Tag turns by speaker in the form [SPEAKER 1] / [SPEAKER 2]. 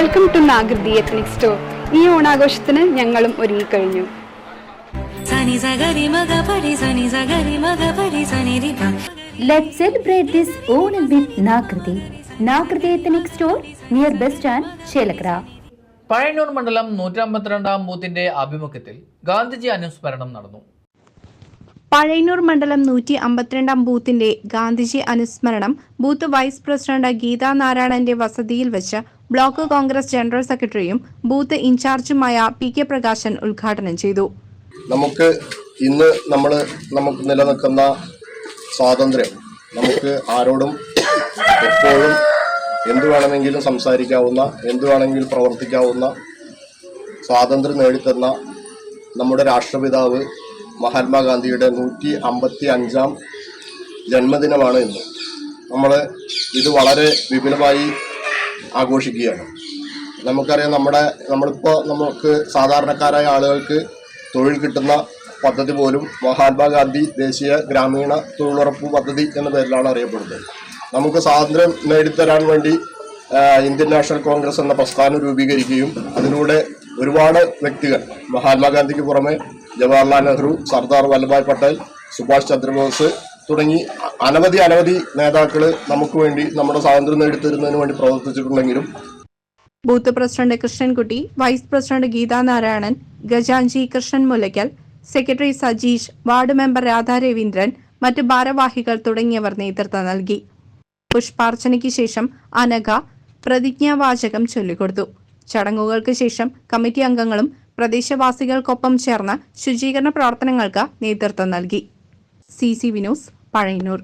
[SPEAKER 1] Welcome to Nagriti ethnic store ഈ ഓണാഘോഷത്തിന് ഞങ്ങളും
[SPEAKER 2] ഒരുങ്ങി കഴിഞ്ഞു
[SPEAKER 3] Let's celebrate this Onam with Nakriti. Nakriti Ethnic Store near Bus Stand, Chelakra.
[SPEAKER 4] Pazhayannur മണ്ഡലം നൂറ്റമ്പത്തിരണ്ടാം ബൂത്തിന്റെ ആഭിമുഖ്യത്തിൽ ഗാന്ധിജി അനുസ്മരണം നടന്നു
[SPEAKER 5] പഴയന്നൂർ മണ്ഡലം നൂറ്റി അമ്പത്തിരണ്ടാം ബൂത്തിന്റെ ഗാന്ധിജി അനുസ്മരണം ബൂത്ത് വൈസ് പ്രസിഡന്റ് ഗീതാ നാരായണന്റെ വസതിയിൽ വെച്ച് ബ്ലോക്ക് കോൺഗ്രസ് ജനറൽ സെക്രട്ടറിയും ബൂത്ത് ഇൻചാർജുമായ പി കെ പ്രകാശൻ ഉദ്ഘാടനം ചെയ്തു.
[SPEAKER 6] നമുക്ക് ഇന്ന് നമ്മൾ നമുക്ക് നിലനിൽക്കുന്ന സ്വാതന്ത്ര്യം നമുക്ക് ആരോടും എപ്പോഴും എന്തു വേണമെങ്കിലും സംസാരിക്കാവുന്ന എന്തു വേണമെങ്കിലും പ്രവർത്തിക്കാവുന്ന സ്വാതന്ത്ര്യം നേടിത്തന്ന നമ്മുടെ രാഷ്ട്രപിതാവ് മഹാത്മാഗാന്ധിയുടെ നൂറ്റി അമ്പത്തി അഞ്ചാം ജന്മദിനമാണ് ഇന്ന്. നമ്മൾ ഇത് വളരെ വിപുലമായി ആഘോഷിക്കുകയാണ്. നമുക്കറിയാം നമ്മുടെ നമ്മളിപ്പോൾ നമുക്ക് സാധാരണക്കാരായ ആളുകൾക്ക് തൊഴിൽ കിട്ടുന്ന പദ്ധതി പോലും മഹാത്മാഗാന്ധി ദേശീയ ഗ്രാമീണ തൊഴിലുറപ്പ് പദ്ധതി എന്ന പേരിലാണ് അറിയപ്പെടുന്നത്. നമുക്ക് സ്വാതന്ത്ര്യം നേടിത്തരാൻ വേണ്ടി ഇന്ത്യൻ നാഷണൽ കോൺഗ്രസ് എന്ന പ്രസ്ഥാനം രൂപീകരിക്കുകയും അതിലൂടെ ഒരുപാട് വ്യക്തികൾ. മഹാത്മാഗാന്ധിക്ക് പുറമെ ജവഹർലാൽ നെഹ്റു സർദാർ വല്ലഭായ് പട്ടേൽ സുഭാഷ് ചന്ദ്രബോസ് തുടങ്ങി അനവധി അനവധി നേതാക്കൾ നമുക്ക് വേണ്ടി നമ്മുടെ സ്വാതന്ത്ര്യം നേടിത്തരുന്നതിന് വേണ്ടി പ്രവർത്തിച്ചിട്ടുണ്ടെങ്കിലും
[SPEAKER 5] booth president Krishnankutty vice president Geethanarayanan ഗജാൻജി Krishnan Mulakkal secretary Sajeesh ward member Radha Raveendran മറ്റ് ഭാരവാഹികൾ തുടങ്ങിയവർ നേതൃത്വം നൽകി. പുഷ്പാർച്ചനയ്ക്ക് ശേഷം അനഘ പ്രതിജ്ഞാവാചകം ചൊല്ലിക്കൊടുത്തു. ചടങ്ങുകൾക്ക് ശേഷം കമ്മിറ്റി അംഗങ്ങളും പ്രദേശവാസികൾക്കൊപ്പം ചേർന്ന ശുചീകരണ പ്രവർത്തനങ്ങൾക്ക് നേതൃത്വം നൽകി. C C Vinos Pazhayannur.